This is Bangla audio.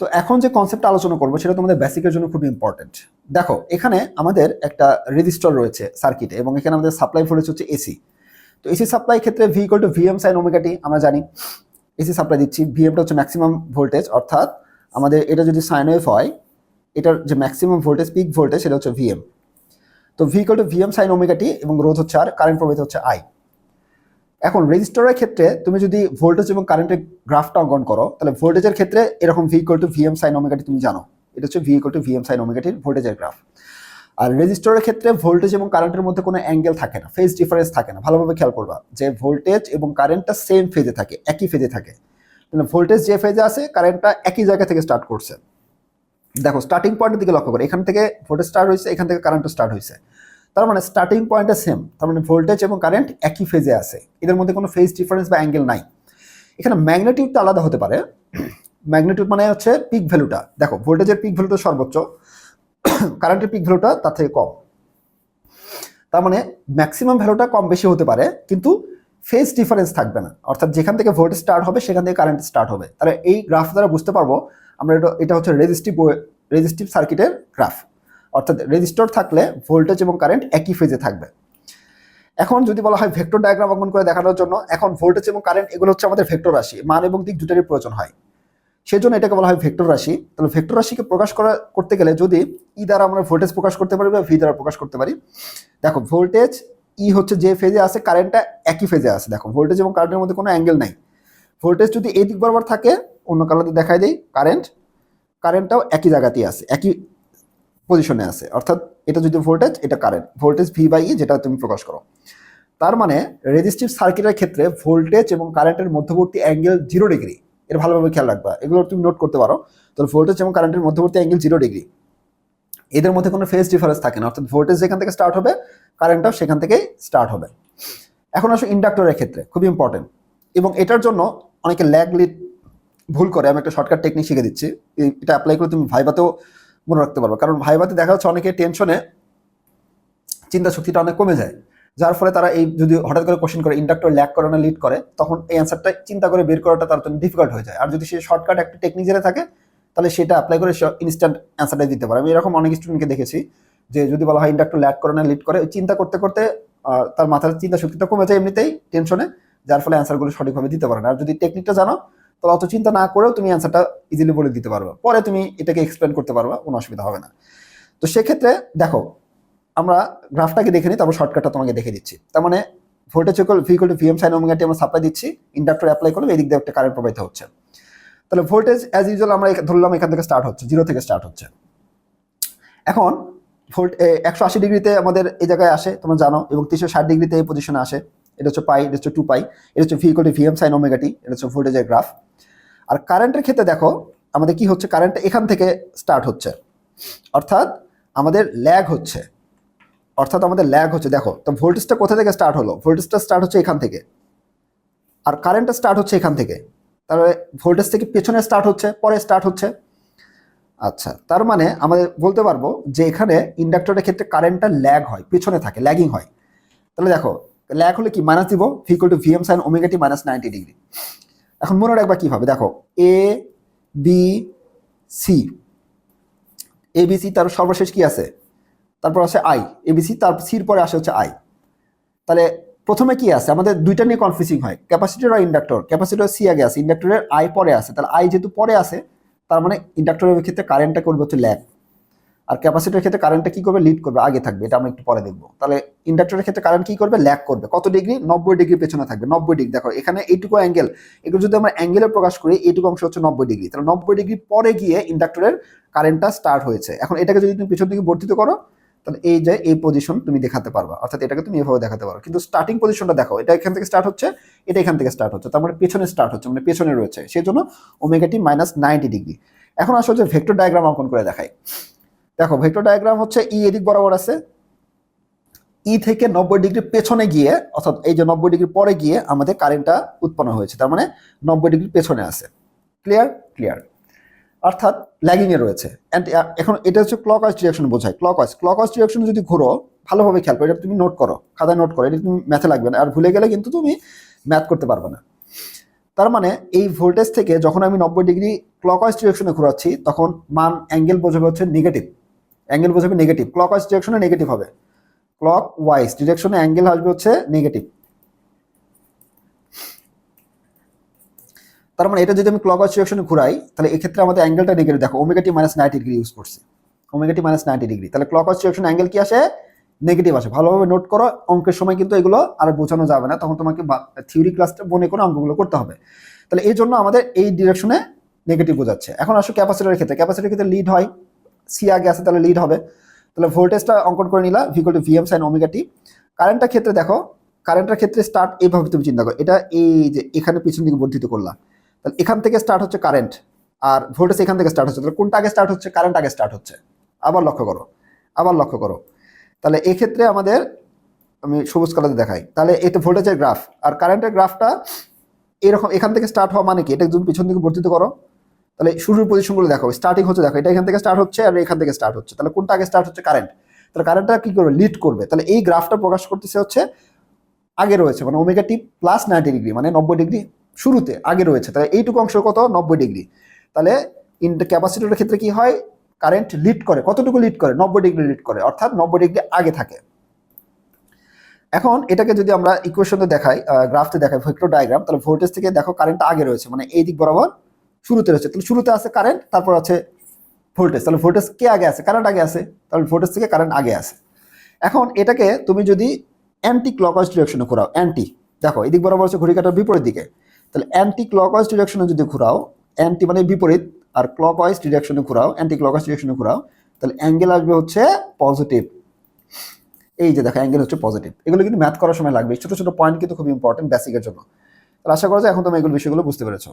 তো এখন যে কনসেপ্ট আলোচনা করব, সেটা তোমাদের বেসিকের জন্য খুব ইম্পর্টেন্ট দেখো, এখানে আমাদের একটা রেজিস্টার রয়েছে সার্কিটে এবং এখানে আমাদের সাপ্লাই ভোল্টেজ হচ্ছে এসি তো এসি সাপ্লাই ক্ষেত্রে V equal to VM sine omega t আমরা জানি। এসি সাপ্লাই দিচ্ছি ভিএমটা হচ্ছে ম্যাক্সিমাম ভোল্টেজ অর্থাৎ আমাদের এটা যদি সাইন ওয়েভ হয়, এটার যে ম্যাক্সিমাম ভোল্টেজ পিক ভোল্টেজ সেটা হচ্ছে ভিএম তো V equal to VM sine omega t এবং রোধ হচ্ছে আর কারেন্ট প্রবাহিত হচ্ছে আই এখন রেজিস্টারের ক্ষেত্রে তুমি যদি ভোল্টেজ এবং কারেন্টের গ্রাফটা অঙ্কন করো, তাহলে ভোল্টেজের ক্ষেত্রে এরকম V equal to VM sine omega t তুমি জানো। এটা হচ্ছে V equal to VM sine ওমেগাটির ভোল্টেজের গ্রাফ আর রেজিস্টারের ক্ষেত্রে ভোল্টেজ এবং কারেন্টের মধ্যে কোনো অ্যাঙ্গেল থাকে না ফেজ ডিফারেন্স থাকে না। ভালোভাবে খেয়াল করবা যে ভোল্টেজ এবং কারেন্টটা সেম ফেজে থাকে, একই ফেজে থাকে। মানে ভোল্টেজ যে ফেজে আছে কারেন্টটা একই জায়গা থেকে স্টার্ট করছে। দেখো স্টার্টিং পয়েন্টের দিকে লক্ষ্য করো, এখান থেকে ভোল্টেজ স্টার্ট হয়েছে, এখান থেকে কারেন্টও স্টার্ট হয়েছে। তার মানে স্টার্টিং পয়েন্টটা সেম তার মানে ভোল্টেজ এবং কারেন্ট একই ফেজে আছে। এদের মধ্যে কোনো ফেজ ডিফারেন্স বা অ্যাঙ্গেল নাই। এখানে ম্যাগনেটিউডটা আলাদা হতে পারে। ম্যাগনেটিউড মানে হচ্ছে পিক ভ্যালুটা দেখো ভোল্টেজের পিক ভ্যালুটা সর্বোচ্চ কারেন্টের পিক ভ্যালুটা তার থেকে কম। তার মানে ম্যাক্সিমাম ভ্যালুটা কম বেশি হতে পারে, কিন্তু ফেজ ডিফারেন্স থাকবে না। অর্থাৎ যেখান থেকে ভোল্টেজ স্টার্ট হবে, সেখান থেকে কারেন্ট স্টার্ট হবে। তাহলে এই গ্রাফ দ্বারা বুঝতে পারব, আমরা এটা এটা হচ্ছে রেজিস্টিভ রেজিস্টিভ সার্কিটের গ্রাফ অর্থাৎ রেজিস্টর থাকলে ভোল্টেজ এবং কারেন্ট একই ফেজে থাকবে। এখন যদি বলা হয় ভেক্টর ডায়াগ্রাম অঙ্কন করে দেখানোর জন্য, এখন ভোল্টেজ এবং কারেন্ট এগুলো হচ্ছে আমাদের ভেক্টর রাশি, মান এবং দিক দুটারই প্রয়োজন হয়। সেই জন্য এটাকে বলা হয় ভেক্টর রাশি। তাহলে ভেক্টর রাশিকে প্রকাশ করা করতে গেলে যদি ই দ্বারা আমরা ভোল্টেজ প্রকাশ করতে পারি বা ভি দ্বারা প্রকাশ করতে পারি, দেখো ভোল্টেজ ই হচ্ছে যে ফেজে আছে কারেন্টটা একই ফেজে আছে। দেখো ভোল্টেজ এবং কারেন্টের মধ্যে কোনো অ্যাঙ্গেল নাই। ভোল্টেজ যদি এই দিক বরাবর থাকে, অন্য কালারে দেখাই দেই কারেন্ট কারেন্টটাও একই জায়গাতেই আছে, একই পজিশনে আছে। অর্থাৎ এটা যদি ভোল্টেজ এটা current voltage V by I যেটা তুমি প্রকাশ করো। তার মানে রেজিস্টিভ সার্কিটের ক্ষেত্রে ভোল্টেজ এবং কারেন্টের মধ্যবর্তী অ্যাঙ্গেল জিরো ডিগ্রি এটা ভালোভাবে খেয়াল রাখবা। এগুলো তুমি নোট করতে পারো। তাহলে ভোল্টেজ এবং কারেন্টের মধ্যবর্তী অ্যাঙ্গেল জিরো ডিগ্রি এদের মধ্যে কোনো ফেজ ডিফারেন্স থাকে না। অর্থাৎ ভোল্টেজ যেখান থেকে স্টার্ট হবে কারেন্টটাও সেখান থেকেই স্টার্ট হবে। এখন আসো ইন্ডাক্টরের ক্ষেত্রে। খুবই ইম্পর্টেন্ট এবং এটার জন্য অনেকে ল্যাগ লিড ভুল করে। আমি একটা শর্টকাট টেকনিক শিখে দিচ্ছি। এটা অ্যাপ্লাই করে তুমি ভাইবাতেও মনে রাখতে পারবে। কারণ ভাইবাতে দেখা যাচ্ছে অনেকে টেনশনে চিন্তা শক্তিটা অনেক কমে যায়। যার ফলে তারা এই যদি হঠাৎ করে কোশ্চেন করে ইন্ডাক্টর ল্যাক করে না লিড করে? তখন এই অ্যান্সারটা চিন্তা করে বের করাটা তার জন্য ডিফিকাল্ট হয়ে যায়। আর যদি সে শর্টকাট একটা টেকনিক জেনে থাকে, তাহলে সেটা অ্যাপ্লাই করে ইনস্ট্যান্ট অ্যান্সারটা দিতে পারে। আমি এরকম অনেক স্টুডেন্টকে দেখেছি যে যদি বলা হয় ইন্ডাক্টর ল্যাক করে না লিড করে? চিন্তা করতে করতে তার মাথার চিন্তা শক্তিটা কমে যায় এমনিতেই টেনশনে যার ফলে অ্যান্সারগুলো সঠিকভাবে দিতে পারে না। আর যদি টেকনিকটা জানো তাহলে অত চিন্তা না করেও তুমি অ্যান্সারটা ইজিলি বলে দিতে পারবে। পরে তুমি এটাকে এক্সপ্লেন করতে পারবে, কোনো অসুবিধা হবে না। তো সেক্ষেত্রে দেখো, আমরা গ্রাফটাকে দেখে নিই, তারপর শর্টকাটটা তোমাকে দেখে দিচ্ছি। তার মানে voltage equal V equal to VM sine omega t আমরা সাপ্লাই দিচ্ছি ইন্ডাক্টর অ্যাপ্লাই করলে এদিক দিয়ে একটা কারেন্ট প্রবাহিত হচ্ছে। তাহলে ভোল্টেজ অ্যাজ ইউজুয়াল আমরা ধরলাম এখান থেকে স্টার্ট হচ্ছে জিরো থেকে স্টার্ট হচ্ছে। এখন ভোল্ট একশো আশি ডিগ্রিতে আমাদের এই জায়গায় আসে, তোমরা জানো, এবং তিনশো ষাট ডিগ্রিতে এই পজিশনে আসে। এটা হচ্ছে পাই, এটা হচ্ছে টু পাই, এটা হচ্ছে V equal to VM sine omega t এটা হচ্ছে ভোল্টেজের গ্রাফ আর কারেন্টের ক্ষেত্রে দেখো, আমাদের কি হচ্ছে? কারেন্ট এখান থেকে স্টার্ট হচ্ছে। অর্থাৎ আমাদের ল্যাগ হচ্ছে। অর্থাৎ আমাদের ল্যাগ হচ্ছে। দেখো, তো ভোল্টেজটা কোথা থেকে স্টার্ট হলো? ভোল্টেজটা স্টার্ট হচ্ছে এখান থেকে। আর কারেন্টটা স্টার্ট হচ্ছে এখান থেকে। তাহলে ভোল্টেজ থেকে পেছনে স্টার্ট হচ্ছে, পরে স্টার্ট হচ্ছে। আচ্ছা তার মানে আমাদের বলতে পারব যে এখানে ইন্ডাক্টরের ক্ষেত্রে কারেন্টটা ল্যাগ হয়, পেছনে থাকে ল্যাগিং হয়। তাহলে দেখো ল্যাগ হলে কি? মাইনাস দিব V equal to VM sine omega t minus ninety degree এখন মনে রাখবা কীভাবে দেখো A B C A B C তার সর্বশেষ কি আছে? তারপর আছে আই এবিসি তার সির পরে আসে হচ্ছে আই তাহলে প্রথমে কি আছে? আমাদের দুইটা নিয়ে কনফিউজিং হয়। ক্যাপাসিটর আর ইন্ডাক্টর ক্যাপাসিটর সি আগে আছে ইন্ডাক্টরের আই পরে আছে। তাহলে আই যেহেতু পরে আছে, তার মানে ইন্ডাক্টরের ক্ষেত্রে কারেন্টটা করবে হচ্ছে ল্যাগ আর ক্যাপাসিটির ক্ষেত্রে কারেন্টটা কি করবে? লিড করবে, আগে থাকবে, এটা আমরা একটু পরে দেখব। তাহলে ইন্ডাক্টরের ক্ষেত্রে কারেন্ট কি করবে? ল্যাক করবে। কত ডিগ্রি নব্বই ডিগ্রি পেছনে থাকবে, নব্বই ডিগ্রি দেখো, এখানে এইটুকু অ্যাঙ্গেল এগুলো যদি আমরা অ্যাঙ্গেলে প্রকাশ করি, এইটুকু অংশ হচ্ছে নব্বই ডিগ্রি তাহলে নব্বই ডিগ্রি পরে গিয়ে ইন্ডাক্টরের কারেন্টটা স্টার্ট হয়েছে। এখন এটাকে যদি তুমি পেছন দিকে বর্ধিত করো, তাহলে এই যে, এই পজিশন তুমি দেখাতে পারবা। অর্থাৎ এটাকে তুমি এভাবে দেখাতে পারো। কিন্তু স্টার্টিং পজিশনটা দেখো, এটা এখান থেকে স্টার্ট হচ্ছে, এটা এখান থেকে স্টার্ট হচ্ছে। তার মানে পেছনে স্টার্ট হচ্ছে মানে পেছনে রয়েছে। সেই জন্য ওমেগাটি মাইনাস নাইনটি ডিগ্রি এখন আসলে যে ভেক্টর ডায়াগ্রাম অঙ্কন করে দেখাই। দেখো ভেক্টর ডায়াগ্রাম হচ্ছে ই এদিক বরাবর আছে। ই থেকে নব্বই ডিগ্রি পেছনে গিয়ে, অর্থাৎ এই যে নব্বই ডিগ্রি পরে গিয়ে আমাদের কারেন্টটা উৎপন্ন হয়েছে। তার মানে নব্বই ডিগ্রি পেছনে আছে। ক্লিয়ার ক্লিয়ার অর্থাৎ ল্যাগিং এ রয়েছে অ্যান্ড এখন এটা হচ্ছে ক্লক ওয়াইজ ডিরেকশন বোঝায়। Clockwise clockwise direction যদি ঘুরো, ভালোভাবে খেয়াল করো, এটা তুমি নোট করো, খাতায় নোট করো, এটা তুমি ম্যাথে লাগবে না। আর ভুলে গেলে কিন্তু তুমি ম্যাথ করতে পারবে না। তার মানে এই ভোল্টেজ থেকে যখন আমি নব্বই ডিগ্রি ক্লকওয়াইজ ডিরেকশনে ঘোরাচ্ছি, তখন মান অ্যাঙ্গেল বোঝাবে হচ্ছে নেগেটিভ অ্যাঙ্গেল বোঝাবে নেগেটিভ ক্লকওয়াইজ ডিরেকশনে নেগেটিভ হবে। ক্লক ওয়াইজ ডিরেকশনে অ্যাঙ্গেল আসবে হচ্ছে নেগেটিভ তার মানে এটা যদি আমি ক্লকওয়াইজ ডিরেকশনে ঘুরাই, তাহলে এক্ষেত্রে আমাদের অ্যাঙ্গেলটা নেগেটিভ দেখো omega t minus ninety degree use করছি। Omega t minus ninety degree তাহলে ক্লকওয়াইজ ডিরেকশন অ্যাঙ্গেল কি আসে? নেগেটিভ আসে। ভালোভাবে নোট করো, অঙ্কের সময় কিন্তু এগুলো আর বোঝানো যাবে না। তখন তোমাকে থিওরি ক্লাসটা মনে করে অঙ্কগুলো করতে হবে। তাহলে এই জন্য আমাদের এই ডিরেকশনে নেগেটিভ বোঝাচ্ছে। এখন আসো ক্যাপাসিটারের ক্ষেত্রে। ক্যাপাসিটারের ক্ষেত্রে লিড হয়। সি আগে আছে, তাহলে লিড হবে। তাহলে ভোল্টেজটা অঙ্কন করে নিলা V equal to VM sine omega T কারেন্টটার ক্ষেত্রে দেখো কারেন্টের ক্ষেত্রে স্টার্ট এইভাবে তুমি চিন্তা করো, এটা এই যে এখানে পিছন দিকে বর্ধিত করলা। তাহলে এখান থেকে স্টার্ট হচ্ছে কারেন্ট আর ভোল্টেজ এখান থেকে স্টার্ট হচ্ছে। তাহলে কোনটা আগে স্টার্ট হচ্ছে কারেন্ট আগে স্টার্ট হচ্ছে? আবার লক্ষ্য করো, আবার লক্ষ্য করো। তাহলে এক্ষেত্রে আমাদের, আমি সবুজ কালারে দেখাই। তাহলে এটা ভোল্টেজের গ্রাফ আর কারেন্টের গ্রাফটা এরকম, এখান থেকে স্টার্ট হওয়া মানে কি? এটা যদি পিছন দিকে বর্ধিত করো। তাহলে শুরুর পজিশনগুলো দেখো স্টার্টিং হচ্ছে দেখো, এটা এখান থেকে স্টার্ট হচ্ছে আর এখান থেকে স্টার্ট হচ্ছে। তাহলে কোনটা আগে স্টার্ট হচ্ছে? কারেন্ট তাহলে কারেন্টটা কি করবে? লিড করবে। তাহলে এই গ্রাফটা প্রকাশ করতেছে হচ্ছে আগে রয়েছে মানে omega T plus ninety degree মানে নব্বই ডিগ্রি শুরুতে আগে রয়েছে। তাহলে এইটুকু অংশ কত? নব্বই ডিগ্রি তাহলে ইন ক্যাপাসিটরের ক্ষেত্রে কি হয়? কারেন্ট লিড করে। কতটুকু লিড করে? নব্বই ডিগ্রি লিড করে। অর্থাৎ নব্বই ডিগ্রি আগে থাকে। এখন এটাকে যদি আমরা ইকুয়েশনে দেখাই গ্রাফতে দেখাই ভেক্টর ডায়াগ্রাম তাহলে ভোল্টেজ থেকে দেখো কারেন্ট আগে রয়েছে মানে এই দিক বরাবর শুরুতে রয়েছে। তাহলে শুরুতে আছে কারেন্ট তারপর আছে ভোল্টেজ তাহলে ভোল্টেজ কে আগে আছে কারেন্ট আগে আছে তাহলে ভোল্টেজ থেকে কারেন্ট আগে আছে এখন এটাকে তুমি যদি অ্যান্টি ক্লকওয়াইজ ডিরেকশনে ঘোরাও অ্যান্টি দেখো, এদিক বরাবর হচ্ছে ঘড়ি কাটার বিপরীত দিকে। তাহলে অ্যান্টি ক্লকওয়াইজ ডিরেকশনে যদি ঘোরাও অ্যান্টি মানে বিপরীত, আর ক্লকওয়াইজ ডিরেকশনে ঘোরাও অ্যান্টি ক্লকওয়াইজ ডিরেকশনে ঘোরাও, তাহলে অ্যাঙ্গেল আসবে হচ্ছে পজিটিভ এই যে দেখো অ্যাঙ্গেল হচ্ছে পজিটিভ এগুলো কিন্তু ম্যাথ করার সময় লাগবে। ছোটো ছোটো পয়েন্ট কিন্তু খুব ইম্পর্টেন্ট বেসিকের জন্য। তাহলে আশা করা যায় এখন তুমি এগুলো বিষয়গুলো বুঝতে পেরেছ।